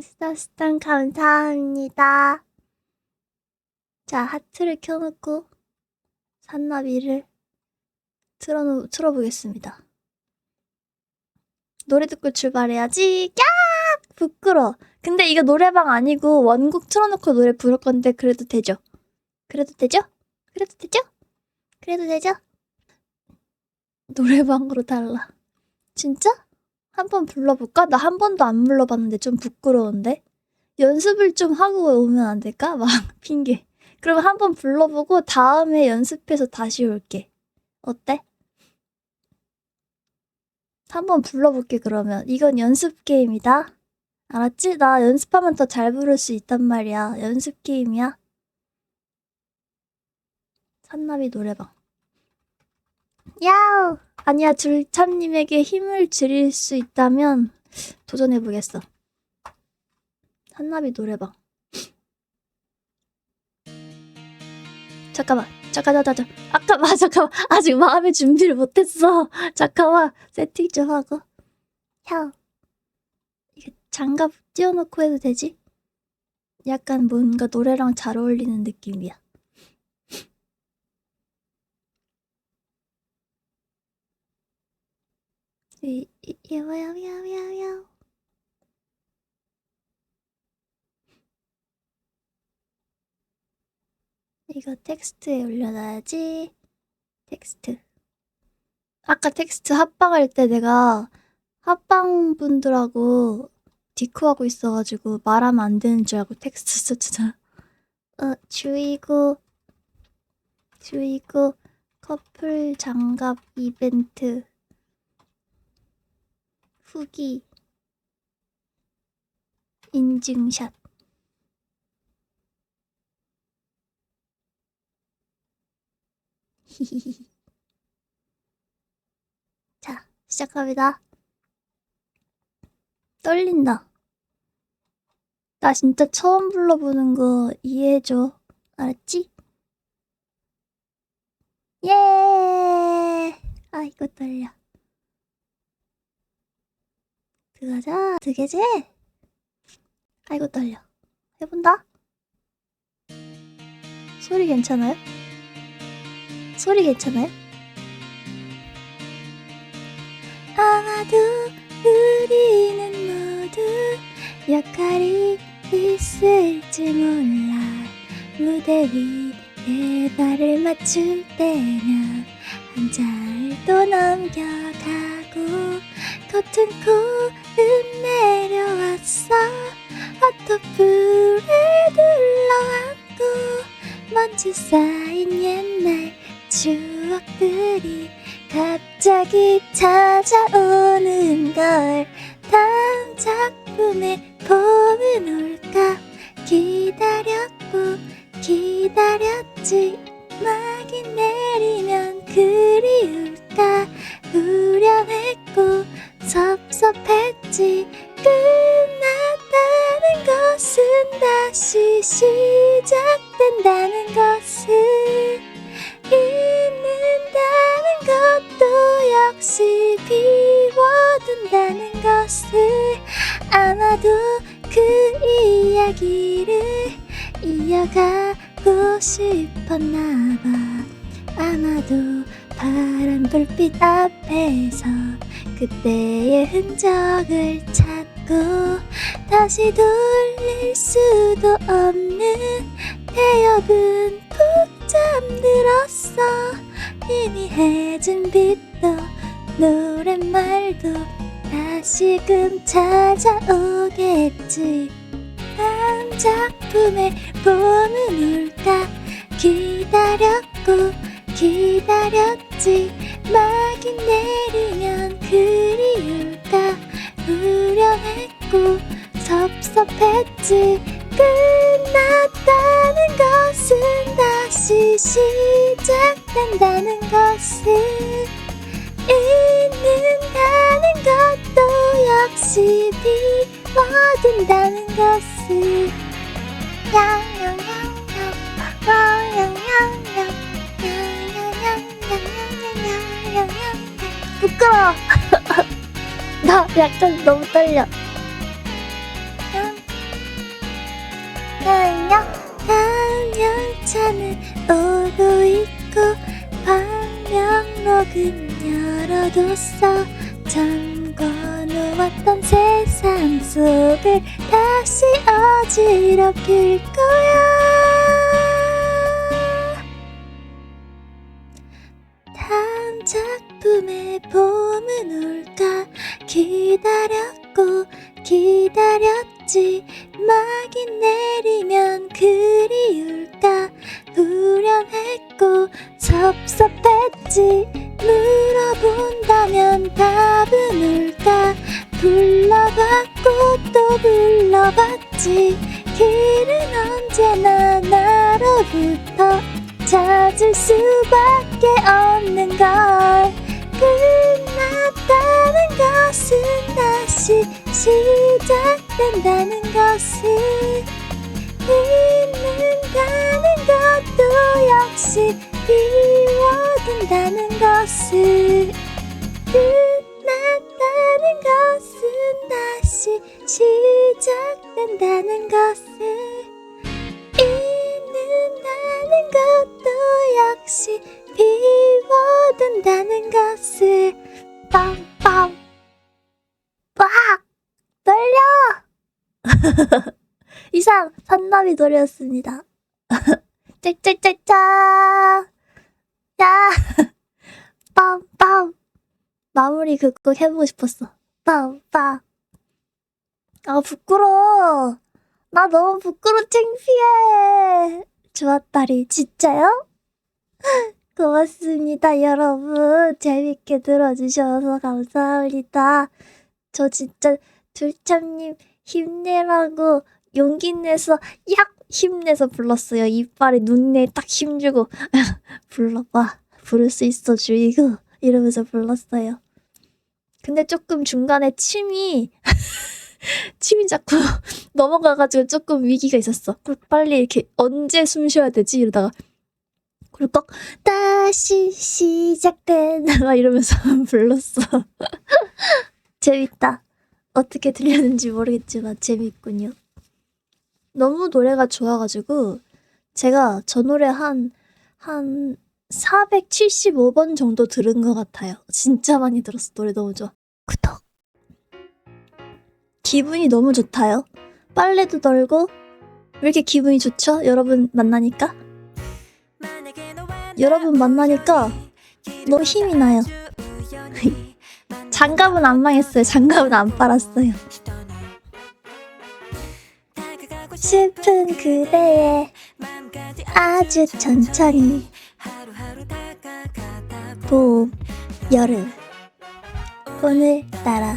스타스탄 감사합니다. 자, 하트를 켜놓고 산나비를 틀어, 틀어보겠습니다. 노래 듣고 출발해야지. 깍! 부끄러. 근데 이거 노래방 아니고 원곡 틀어놓고 노래 부를 건데 그래도 되죠? 그래도 되죠? 그래도 되죠? 그래도 되죠? 노래방으로 달라. 진짜? 한번 불러볼까? 나 한 번도 안 불러봤는데 좀 부끄러운데? 연습을 좀 하고 오면 안 될까? 막 핑계. 그러면 한번 불러보고 다음에 연습해서 다시 올게. 어때? 한 번 불러볼게 그러면. 이건 연습 게임이다. 알았지? 나 연습하면 더 잘 부를 수 있단 말이야. 연습 게임이야. 산나비 노래방. 야우! 아니야, 줄참님에게 힘을 드릴 수 있다면 도전해보겠어. 산나비 노래방. 잠깐만, 잠깐, 잠깐. 아까, 마, 잠깐만. 아직 마음의 준비를 못했어. 잠깐만, 세팅 좀 하고. 형, 이게 장갑 띄워놓고 해도 되지? 약간 뭔가 노래랑 잘 어울리는 느낌이야. 이, 이, 야야야야야. 이거 텍스트에 올려놔야지. 텍스트. 아까 텍스트 합방할 때 내가 합방 분들하고 디코하고 있어가지고 말하면 안 되는 줄 알고 텍스트 썼잖아. 어, 주의고, 주의고, 커플 장갑 이벤트. 후기. 인증샷. 자 시작합니다. 떨린다. 나 진짜 처음 불러보는 거 이해해줘. 알았지? 예! 아이고 떨려 들어 가자. 되게지? 아이고 떨려. 해본다. 소리 괜찮아요? 소리 괜찮아요? 아마도 우리는 모두 역할이 있을지 몰라 무대 위에 발을 맞출 때면 한 장도 넘겨가고 겉은 코 는 내려왔어. 핫도풀에 둘러앉고 먼지 쌓인 옛날 추억들이 갑자기 찾아오는 걸. 다음 작품에 봄은 올까? 기다렸고 기다렸지. 막이 내리면 아마도 파란 불빛 앞에서 그때의 흔적을 찾고 다시 돌릴 수도 없는 태엽은 푹 잠들었어. 희미해진 빛도 노랫말도 다시금 찾아오겠지. 다음 작품에 봄은 올까 기다렸고 부끄러워. 나 약간 너무 떨려. 안녕 열차는 오고 있고 방명록은 열어뒀어. 잠궈놓았던 세상 속을 다시 어지럽힐 거야 작품의 봄은 올까? 기다렸고 기다렸지. 막이 내리면 그리울까? 불안했고 섭섭했지. 물어본다면 답은 올까? 불러봤고 또 불러봤지. 길은 언제나 나로부터 찾을 수밖에 없는 걸. 끝났다는 것은 다시 시작된다는 것을 잊는다는 것도 역시 비워둔다는 것을 끝났다는 것은 다시 시작된다는 것을 잊는다는 것 산나비 노래였습니다. 짤짤짤짤 야. 빵빵 마무리 그꼭 해보고 싶었어. 빵빵 아 부끄러워 나 너무 부끄러 창피해. 좋았다리. 진짜요? 고맙습니다 여러분. 재밌게 들어주셔서 감사합니다. 저 진짜 둘참님 힘내라고 용기 내서 약 힘내서 불렀어요 이빨에 눈에 딱 힘주고 불러봐 부를 수 있어 주이고 이러면서 불렀어요 근데 조금 중간에 침이 침이 자꾸 넘어가가지고 조금 위기가 있었어. 빨리 이렇게 언제 숨 쉬어야 되지? 이러다가 꿀꺽 다시 시작된 막 이러면서 불렀어. 재밌다. 어떻게 들렸는지 모르겠지만 재밌군요. 너무 노래가 좋아가지고 제가 저 노래 한, 한 475번 정도 들은 것 같아요. 진짜 많이 들었어. 노래 너무 좋아. 구독. 기분이 너무 좋다요. 빨래도 덜고 왜 이렇게 기분이 좋죠? 여러분 만나니까 여러분 만나니까 너무 힘이 나요. 장갑은 안 망했어요. 장갑은 안 빨았어요. 슬픈 그대의 아주 천천히 봄, 여름. 오늘따라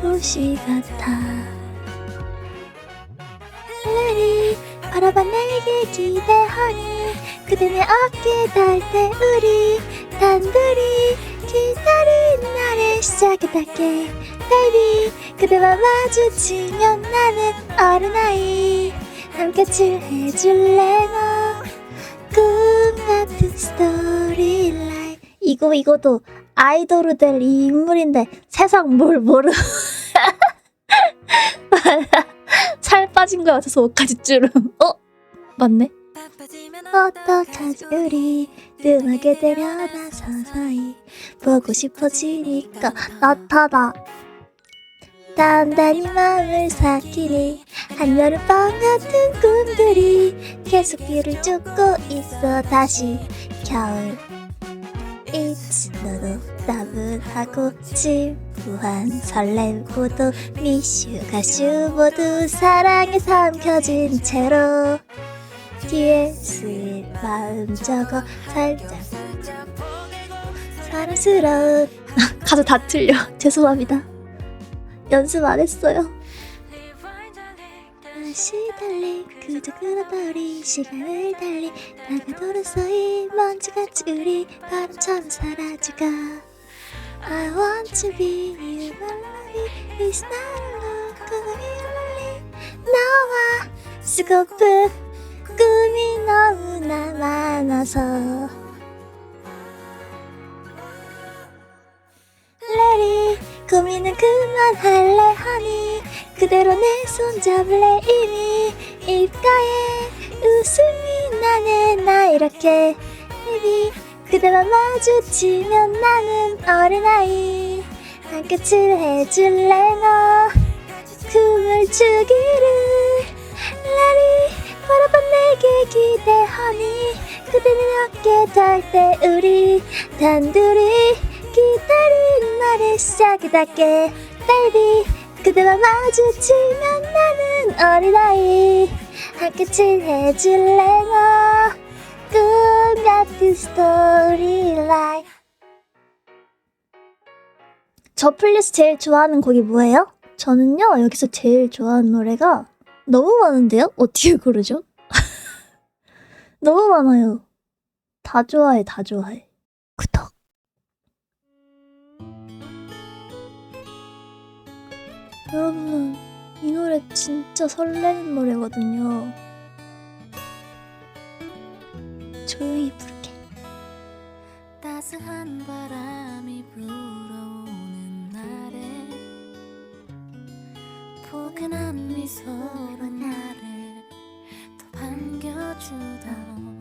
도시 같아 바라봐 내게 기대하니. 그대 내 어깨 닿을 때 우리 단둘이 기다린 나를 시작해달게 Baby 그대와 마주치면 나는 어른아이. 함께 칠해줄래 너 꿈 같은 스토리라인. 이거 이거도 아이돌을 될이 인물인데 세상 뭘 모르 살 빠진 거 같아서 옷까지 주름 어? 맞네. 어떡하지? 우리 음악에 데려다 서서히 보고 싶어지니까 나타나. 단단히 마음을 삭히니 한여름밤 같은 꿈들이 계속 비를 쫓고 있어. 다시 겨울 너도 따분하고 진부한 설렘고도 미슈 가 슈 모두 사랑에 삼켜진 채로 뒤에 쓰일 마음 적어 살짝 사랑스러운 가사 다 틀려. 죄송합니다. 연습 안 했어요. 다시 그저 그러더리 시간을 달리 다가도는 서이 먼지같이 바람처럼 사라지가 I want to be you, my love. It's not a look, be lonely 너와 쓰고픈 꿈이 너무나 많아서. 레리 고민은 그만할래 하니 그대로 내 손 잡을래 이미 입가에 웃음이 나네 나 이렇게. baby 그대만 마주치면 나는 어린아이. 한 끝을 해줄래 너. 꿈을 주기를. 라리 바라봐 내게 기대하니 그대는 어깨 닿을 때 우리 단둘이 기다린 시작이 닿게. baby 그대만 마주치면 나는 어린아이 한 끝을 해줄래 너꿈 같은 스토리 라이 저 플리스 제일 좋아하는 곡이 뭐예요? 저는요 여기서 제일 좋아하는 노래가 너무 많은데요? 어떻게 고르죠? 너무 많아요. 다 좋아해, 다 좋아해. 구독. 여러분, 이 노래 진짜 설레는 노래거든요. 조용히 부를게. 따스한 바람이 불어오는 날에 포근한 미소로 나를 더 반겨주던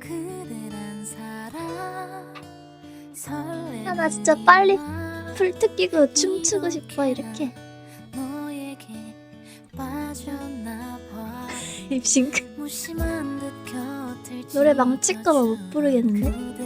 그대란 사람 설레는 아, 나 진짜 빨리 맘 풀트 끼고 춤추고 싶어, 이렇게. 립싱크. 노래 망칠까봐 못 부르겠는데?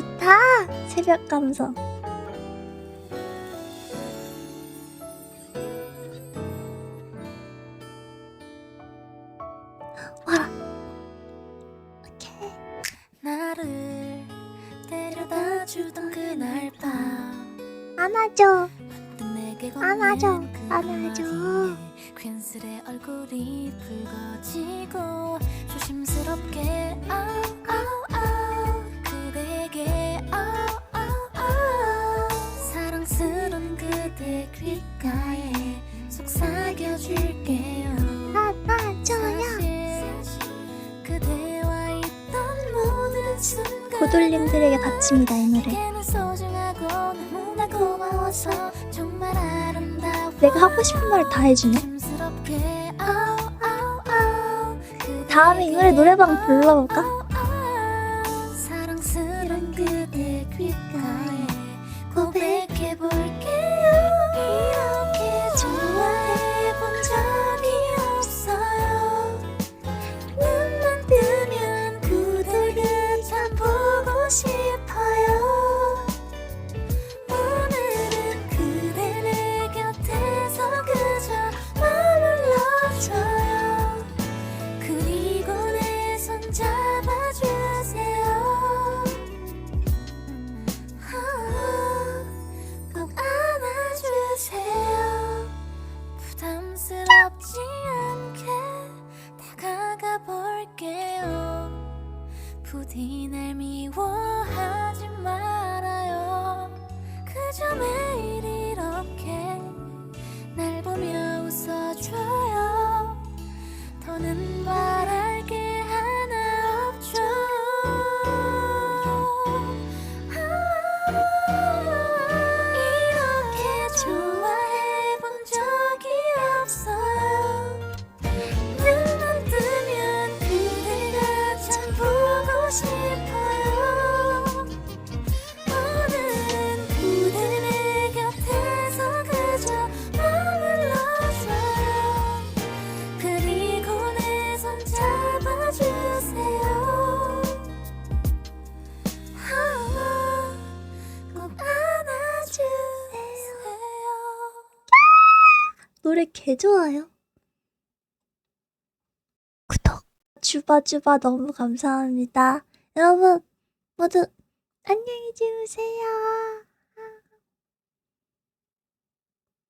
좋다! 새벽 감성. 순간 고돌님들에게 바칩니다, 이 노래. 내가 하고 싶은 말을 다 해주네. 다음에 이 노래 노래방 불러볼까? running 개 좋아요. 구독. 주바주바 너무 감사합니다. 여러분 모두 안녕히 주무세요.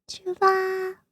주바.